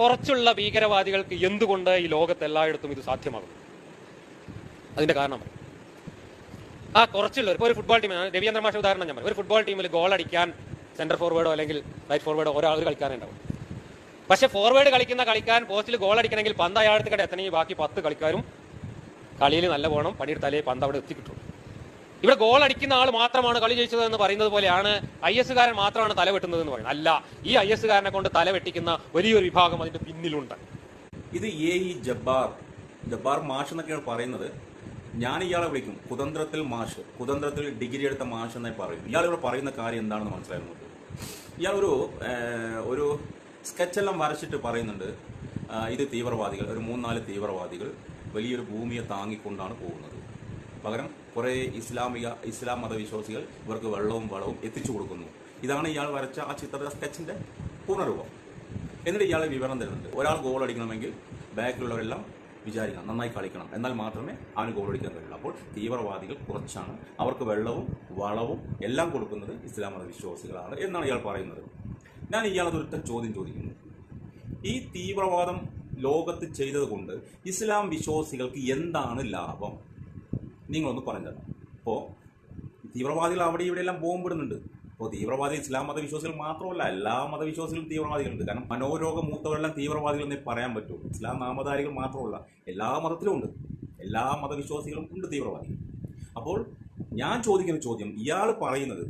കുറച്ചുള്ള ഭീകരവാദികൾക്ക് എന്തുകൊണ്ട് ഈ ലോകത്ത് എല്ലായിടത്തും ഇത് സാധ്യമാകും അതിന്റെ കാരണം. ആ കുറച്ചുള്ള ഒരു ഫുട്ബോൾ ടീം രവീന്ദ്ര മാഷ ഉദാഹരണം ഞാൻ ഒരു ഫുട്ബോൾ ടീമിൽ ഗോൾ അടിക്കാൻ സെന്റർ ഫോർവേഡോ അല്ലെങ്കിൽ റൈറ്റ് ഫോർവേഡോ ഒരാൾ കളിക്കാനേ ഉണ്ടാവും. പക്ഷെ ഫോർവേഡ് കളിക്കുന്ന കളിക്കാൻ പോസ്റ്റിൽ ഗോൾ അടിക്കണമെങ്കിൽ പന്ത് അയാളത്ത് കಡೆ എത്തണമെങ്കിൽ ബാക്കി പത്ത് കളിക്കാരും കളിയിൽ നല്ല പോകണം. പണിയെടുത്താലേ പന്ത് അവിടെ എത്തി കിട്ടുള്ളൂ ഇവിടെ ഗോൾ അടിക്കുന്ന ആൾ മാത്രമാണ് കളി ജയിച്ചത് എന്ന് പറയുന്നത് പോലെയാണ് ഐ എസ് കാരൻ മാത്രമാണ് തല വെട്ടുന്നത് എന്ന് പറയുന്നത്. അല്ല ഈ ഐ കാരനെ കൊണ്ട് തല വെട്ടിക്കുന്ന വലിയൊരു വിഭാഗം അതിന്റെ പിന്നിലുണ്ട്. ഇത് എ ഈ ജബ്ബാർ ജബ്ബാർ മാഷ് എന്നൊക്കെയാണ് പറയുന്നത്. ഞാൻ ഇയാളെ വിളിക്കും കുതന്ത്രത്തിൽ മാഷ് കുതന്ത്രത്തിൽ ഡിഗ്രി എടുത്ത മാഷ് എന്നേ പറയും. ഇയാൾ ഇവിടെ പറയുന്ന കാര്യം എന്താണെന്ന് മനസ്സിലായിരുന്നു. ഇയാൾ ഒരു ഒരു സ്കെച്ചെല്ലാം വരച്ചിട്ട് പറയുന്നുണ്ട് ഇത് തീവ്രവാദികൾ ഒരു മൂന്നാൽ തീവ്രവാദികൾ വലിയൊരു ഭൂമിയെ താങ്ങിക്കൊണ്ടാണ് പോകുന്നത്. പകരം കുറേ ഇസ്ലാമിക ഇസ്ലാം മതവിശ്വാസികൾ ഇവർക്ക് വെള്ളവും വളവും എത്തിച്ചു കൊടുക്കുന്നു. ഇതാണ് ഇയാൾ വരച്ച ആ ചിത്ര സ്കെച്ചിന്റെ പൂർണരൂപം. എന്നിട്ട് ഇയാളെ വിവരണം തരുന്നുണ്ട്. ഒരാൾ ഗോൾ അടിക്കണമെങ്കിൽ ബാക്കിലുള്ളവരെല്ലാം വിചാരിക്കണം നന്നായി കളിക്കണം. എന്നാൽ മാത്രമേ അവന് ഗോൾ അടിക്കാൻ കഴിയുള്ളൂ. അപ്പോൾ തീവ്രവാദികൾ കുറച്ചാണ്. അവർക്ക് വെള്ളവും വളവും എല്ലാം കൊടുക്കുന്നത് ഇസ്ലാം മതവിശ്വാസികളാണ് എന്നാണ് ഇയാൾ പറയുന്നത്. ഞാൻ ഇയാളത് ഒരൊറ്റ ചോദ്യം ചോദിക്കുന്നു. ഈ തീവ്രവാദം ലോകത്ത് ചെയ്തത് കൊണ്ട് ഇസ്ലാം വിശ്വാസികൾക്ക് എന്താണ് ലാഭം? നിങ്ങളൊന്ന് പറഞ്ഞു തരണം അപ്പോൾ തീവ്രവാദികൾ അവിടെ ഇവിടെ എല്ലാം ബോംബിടുന്നുണ്ട്. അപ്പോൾ തീവ്രവാദി ഇസ്ലാം മതവിശ്വാസികൾ മാത്രമല്ല എല്ലാ മതവിശ്വാസികളും തീവ്രവാദികളുണ്ട്. കാരണം മനോരോഗ മൂത്തവരെല്ലാം തീവ്രവാദികൾ എന്നേ പറയാൻ പറ്റുള്ളൂ ഇസ്ലാം നാമധാരികൾ മാത്രമല്ല എല്ലാ മതത്തിലും ഉണ്ട്. എല്ലാ മതവിശ്വാസികളും ഉണ്ട് തീവ്രവാദികൾ. അപ്പോൾ ഞാൻ ചോദിക്കുന്ന ചോദ്യം ഇയാൾ പറയുന്നത്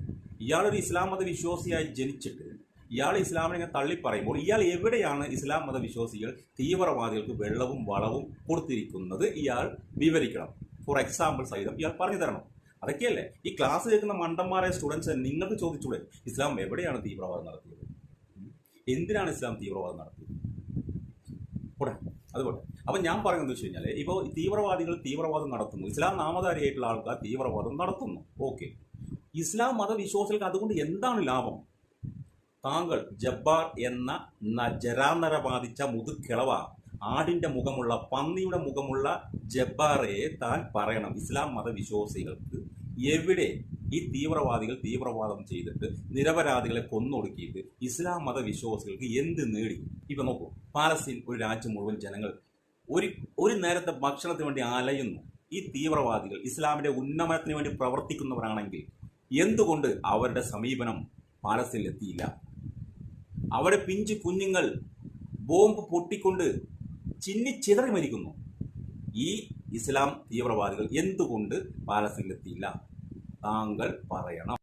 ഇയാളൊരു ഇസ്ലാം മതവിശ്വാസിയായി ജനിച്ചിട്ട് ഇയാൾ ഇസ്ലാമിനെ ഇങ്ങനെ തള്ളി പറയുമ്പോൾ ഇയാൾ എവിടെയാണ് ഇസ്ലാം മതവിശ്വാസികൾ തീവ്രവാദികൾക്ക് വെള്ളവും വളവും കൊടുത്തിരിക്കുന്നത് ഇയാൾ വിവരിക്കണം. ഫോർ എക്സാമ്പിൾ സഹിതം ഇയാൾ പറഞ്ഞു തരണം. അതൊക്കെയല്ലേ? ഈ ക്ലാസ് കേൾക്കുന്ന മണ്ടന്മാരായ സ്റ്റുഡൻസ് നിങ്ങൾക്ക് ചോദിച്ചൂടെ? ഇസ്ലാം എവിടെയാണ് തീവ്രവാദം നടത്തിയത്? എന്തിനാണ് ഇസ്ലാം തീവ്രവാദം നടത്തിയത്? ഉടൻ അതുപോലെ അപ്പൊ ഞാൻ പറയുന്നത് വെച്ച് കഴിഞ്ഞാൽ ഇപ്പോൾ തീവ്രവാദികൾ തീവ്രവാദം നടത്തുന്നു. ഇസ്ലാം നാമധാരിയായിട്ടുള്ള ആൾക്കാർ തീവ്രവാദം നടത്തുന്നു. ഓക്കെ. ഇസ്ലാം മതവിശ്വാസികൾക്ക് അതുകൊണ്ട് എന്താണ് ലാഭം? താങ്കൾ ജബ്ബാർ എന്ന ജരാനര ബാധിച്ച മുതുകിളവ ആടിന്റെ മുഖമുള്ള പന്നിയുടെ മുഖമുള്ള ജബ്ബാറെ താൻ പറയണം. ഇസ്ലാം മതവിശ്വാസികൾക്ക് എവിടെ ഈ തീവ്രവാദികൾ തീവ്രവാദം ചെയ്തിട്ട് നിരപരാധികളെ കൊന്നൊടുക്കിയിട്ട് ഇസ്ലാം മതവിശ്വാസികൾക്ക് എന്ത് നേടി? ഇപ്പൊ നോക്കൂ പാലസ്തീൻ ഒരു രാജ്യം മുഴുവൻ ജനങ്ങൾ ഒരു ഒരു നേരത്തെ ഭക്ഷണത്തിന് വേണ്ടി അലയുന്നു. ഈ തീവ്രവാദികൾ ഇസ്ലാമിന്റെ ഉന്നമനത്തിന് വേണ്ടി പ്രവർത്തിക്കുന്നവരാണെങ്കിൽ എന്തുകൊണ്ട് അവരുടെ സമീപനം പാലസ്തീനിൽ എത്തിയില്ല അവിടെ പിഞ്ചു കുഞ്ഞുങ്ങൾ ബോംബ് പൊട്ടിക്കൊണ്ട് ചിന്നിച്ചിതറി മരിക്കുന്നു. ഈ ഇസ്ലാം തീവ്രവാദികൾ എന്തുകൊണ്ട് പാലസ്തീനിലെത്തിയില്ല? താങ്കൾ പറയണം.